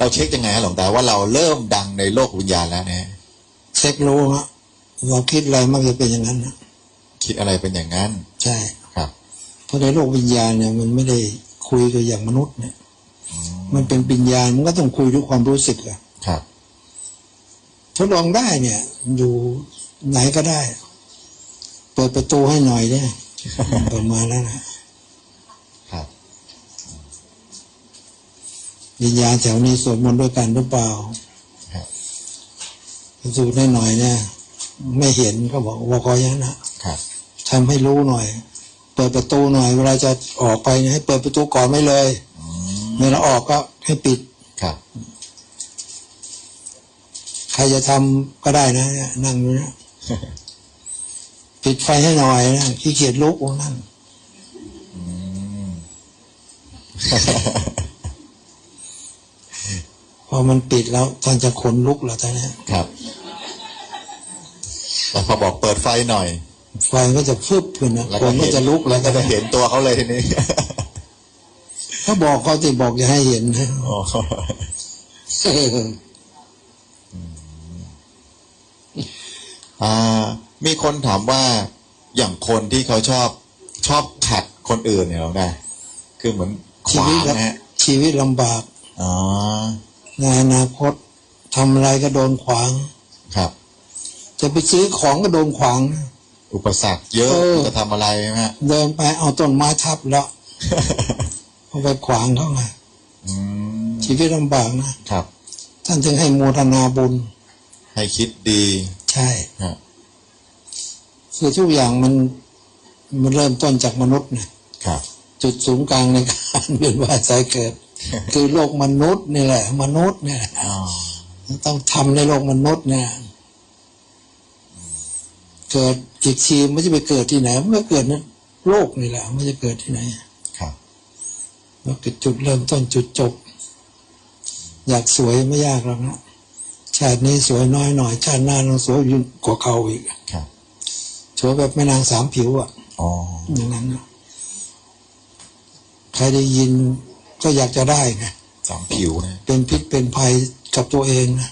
เราเช็คยังไงฮะหลวงตาว่าเราเริ่มดังในโลกวิญญาณแล้วเนี่ยเช็ครู้ฮะเราคิดอะไรมักจะเป็นอย่างนั้นนะคิดอะไรเป็นอย่างนั้น ใช่ครับ เพราะในโลกวิญญาณเนี่ยมันไม่ได้คุยกับอย่างมนุษย์เนี่ยมันเป็นวิญญาณมันก็ต้องคุยด้วยความรู้สึกอะครับทดลองได้เนี่ย อยู่ไหนก็ได้ เปิดประตูให้หน่อยเนี่ยประมาณนั้นนะ วิญญาณแถวนี้สวดมนต์ด้วยกันหรือเปล่าครับสูดได้หน่อยเนี่ย ไม่เห็นก็บอกว่าขออย่างนั้นนะครับทำให้รู้หน่อย เปิดประตูหน่อย เวลาจะออกไปเนี่ยให้เปิดประตูก่อนไม่เลยอืมเวลาออกก็ให้ปิดครับ ใครจะทำก็ได้นะเนี่ยนั่งอยู่นะปิดไฟให้หน่อยนะขี้เกียจลุกว่านั่น อืมพอมันปิดแล้วท่านจะขนลุกแล้วท่านเนี่ยครับแล้วพอบอกเปิดไฟหน่อย ไฟก็จะฟึบขึ้นนะแล้วคก็นก็เห็นจะลุกแล้วก็จะเห็นตัวเขาเลยทีนี้ถ้าบอกเขาจะบอกอย่าให้เห็นนะอ๋ออ่ามีคนถามว่าอย่างคนที่เขาชอบชอบขัดคนอื่นเนี่ยหรอไงคือเหมือนขชีวาวิตงลนะฮะำชีวิตลำบากอ๋อ ในอนาคตทำอะไรก็โดนขวาง ครับ จะไปซื้อของก็โดนขวางนะอุปสรรคเยอะเออ จะทำอะไรไหมฮะเดินไปเอาต้นไม้ทับแล้วเอาไปขวางเขาไงอืมชีวิตลำบากนะครับ ท่านจึงให้โมทนาบุญ ให้คิดดีใช่ฮะคือทุกอย่างมันมันเริ่มต้นจากมนุษย์นะครับ จุดศูนย์กลางในการ เวียนว่ายใจเกิด คือโลกมนุษย์นี่แหละ มนุษย์เนี่ยอ๋อต้องทำในโลกมนุษย์เนี่ยเกิดอีกทีไม่จะไปเกิดที่ไหนมันก็เกิดในโลกนี่แหละไม่จะเกิดที่ไหนครับแล้วคือจุดเริ่มต้นจุดจบ อยากสวยไม่ยากหรอกนะชาตินี้สวยน้อยหน่อย ชาติหน้าต้องสวยยิ่งกว่าเขาอีกครับสวยแบบแม่นางสามผิวอะอ๋ออย่างนั้นนะใครได้ยิน ก็อยากจะได้ไงสามผิวนะเป็นพิษเป็นภัยกับตัวเองนะ